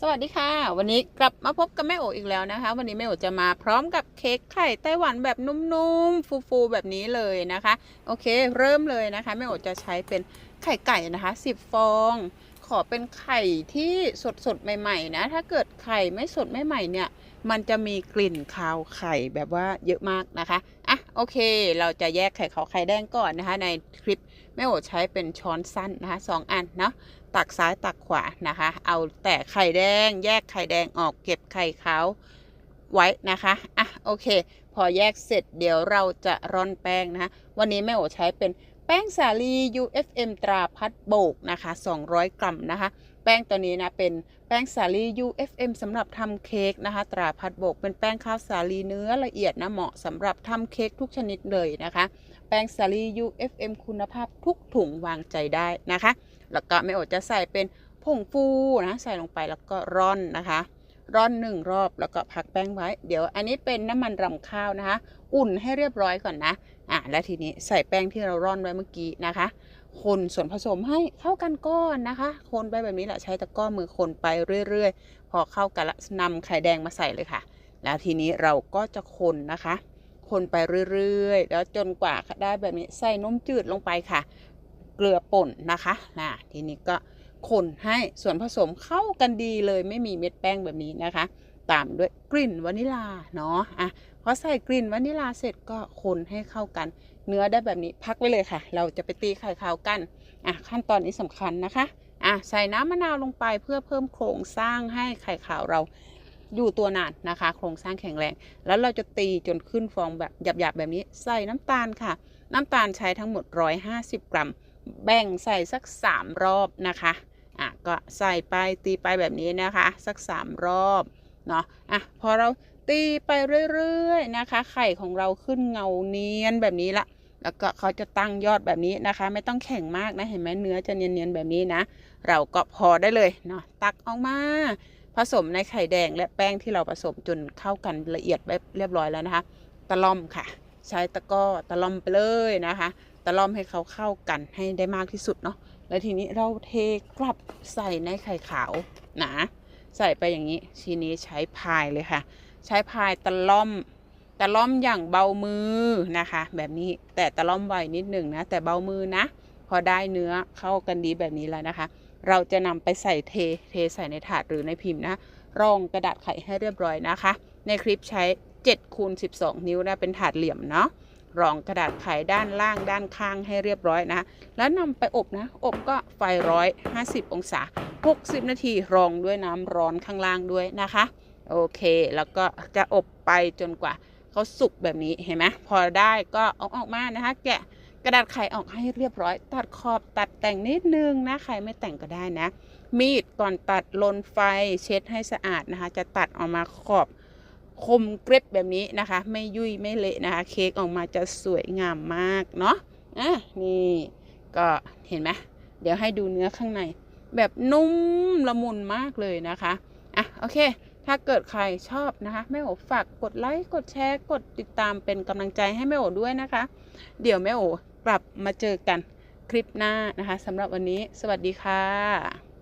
สวัสดีค่ะ วันนี้กลับมาพบกับแม่โออีกแล้วนะคะ วันนี้แม่โอจะมาพร้อมกับเค้กไข่ไต้หวันแบบนุ่มๆ ฟูๆ แบบนี้เลยนะคะ โอเค เริ่มเลยนะคะแม่โอจะใช้เป็นไข่ไก่นะคะ 10 ฟอง ขอเป็นไข่ที่สดๆ ใหม่ๆ นะ ถ้าเกิดไข่ไม่สดไม่ใหม่เนี่ย มันจะมีกลิ่นคาวไข่แบบว่าเยอะมากนะคะอะ โอเค เราจะแยกไข่ขาวไข่แดงก่อนนะคะ ในคลิปแม่โอใช้เป็นช้อนสั้นนะคะสองอันเนาะตักซ้ายตักขวานะคะ เอาแต่ไข่แดง แยกไข่แดงออกเก็บไข่ขาวไว้นะคะอะโอเค พอแยกเสร็จเดี๋ยวเราจะร่อนแป้งนะคะวันนี้แม่โอใช้เป็น แป้งสาลี UFM ตราพัดโบกนะคะ 200 กรัมนะคะ แป้งตัวนี้นะเป็นแป้งสาลี UFM สำหรับทำเค้กนะคะ ตราพัดโบก เป็นแป้งข้าวสาลีเนื้อละเอียดนะเหมาะสำหรับทำเค้กทุกชนิดเลยนะคะ แป้งสาลี UFM คุณภาพทุกถุงวางใจได้นะคะ แล้วก็แม่โอจะใส่เป็นผงฟูนะใส่ลงไปแล้วก็ร่อนนะคะ ร่อนหนึ่งรอบแล้วก็พักแป้งไว้ เดี๋ยวอันนี้เป็นน้ำมันรำข้าวนะคะ อุ่นให้เรียบร้อยก่อนนะอะแล้วทีนี้ใส่แป้งที่เราร่อนไว้เมื่อกี้นะคะ คนส่วนผสมให้เข้ากันก้อนนะคะ คนไปแบบนี้แหละใช้ตะก้อมือคนไปเรื่อยๆ พอเข้ากันละนำไข่แดงมาใส่เลยค่ะ แล้วทีนี้เราก็จะคนนะคะ คนไปเรื่อยๆ แล้วจนกว่าได้แบบนี้ใส่นมจืดลงไปค่ะ เกลือป่นนะคะนะทีนี้ก็ คนให้ส่วนผสมเข้ากันดีเลยไม่มีเม็ดแป้งแบบนี้นะคะ ตามด้วยกลิ่นวานิลาเนาะอะพอใส่กลิ่นวานิลาเสร็จก็คนให้เข้ากัน เนื้อได้แบบนี้พักไว้เลยค่ะ เราจะไปตีไข่ขาวกันอะขั้นตอนนี้สำคัญนะคะอะใส่น้ำมะนาวลงไปเพื่อเพิ่มโครงสร้างให้ไข่ขาวเราอยู่ตัวนานนะคะ โครงสร้างแข็งแรง แล้วเราจะตีจนขึ้นฟองแบบหยาบๆแบบนี้ ใส่น้ำตาลค่ะ น้ำตาลใช้ทั้งหมด 150 กรัม แบ่งใส่สัก 3 รอบนะคะ อะก็ใส่ไปตีไปแบบนี้นะคะ สัก3รอบเนาะอะพอเราตีไปเรื่อยๆนะคะ ไข่ของเราขึ้นเงาเนียนแบบนี้ละแล้วก็เขาจะตั้งยอดแบบนี้นะคะ ไม่ต้องแข็งมากนะเห็นไหมเนื้อจะเนียนๆแบบนี้นะ เราก็พอได้เลยเนาะตักออกมาผสมในไข่แดงและแป้งที่เราผสมจนเข้ากันละเอียดแบบเรียบร้อยแล้วนะคะ ตะล่อมค่ะ ใช้ตะก้อตะล่อมไปเลยนะคะ ตะล่อมให้เขาเข้ากันให้ได้มากที่สุดเนาะ แล้วทีนี้เราเทกลับใส่ในไข่ขาวนะใส่ไปอย่างนี้ ทีนี้ใช้พายเลยค่ะ ใช้พายตะล่อมตะล่อมอย่างเบามือนะคะ แบบนี้แต่ตะล่อมไวนิดหนึ่งนะ แต่เบามือนะ พอได้เนื้อเข้ากันดีแบบนี้แล้วนะคะ เราจะนำไปใส่เทเทใส่ในถาดหรือในพิมพ์นะรองกระดาษไข่ให้เรียบร้อยนะคะ ในคลิปใช้7คูณ12 นิ้วนะเป็นถาดเหลี่ยมเนาะ รองกระดาษไขด้านล่างด้านข้างให้เรียบร้อยนะ แล้วนำไปอบนะ อบก็ไฟร้อยห้าสิบองศา 60 นาทีรองด้วยน้ำร้อนข้างล่างด้วยนะคะ โอเค แล้วก็จะอบไปจนกว่าเขาสุกแบบนี้เห็นไหมพอได้ก็เอาออกมานะคะ แกะกระดาษไขออกให้เรียบร้อย ตัดขอบตัดแต่งนิดนึงนะใครไม่แต่งก็ได้นะ มีดก่อนตัดลนไฟเช็ดให้สะอาดนะคะ จะตัดออกมาขอบ คมเกร็บแบบนี้นะคะ ไม่ยุ่ยไม่เละนะคะ เค้กออกมาจะสวยงามมากเนาะอะนี่ก็เห็นไหมเดี๋ยวให้ดูเนื้อข้างใน แบบนุ่มละมุนมากเลยนะคะอะโอเค ถ้าเกิดใครชอบนะคะแม่โอฝากกดไลค์กดแชร์กดติดตามเป็นกำลังใจให้แม่โอด้วยนะคะ เดี๋ยวแม่โอกลับมาเจอกันคลิปหน้านะคะสำหรับวันนี้ สวัสดีค่ะ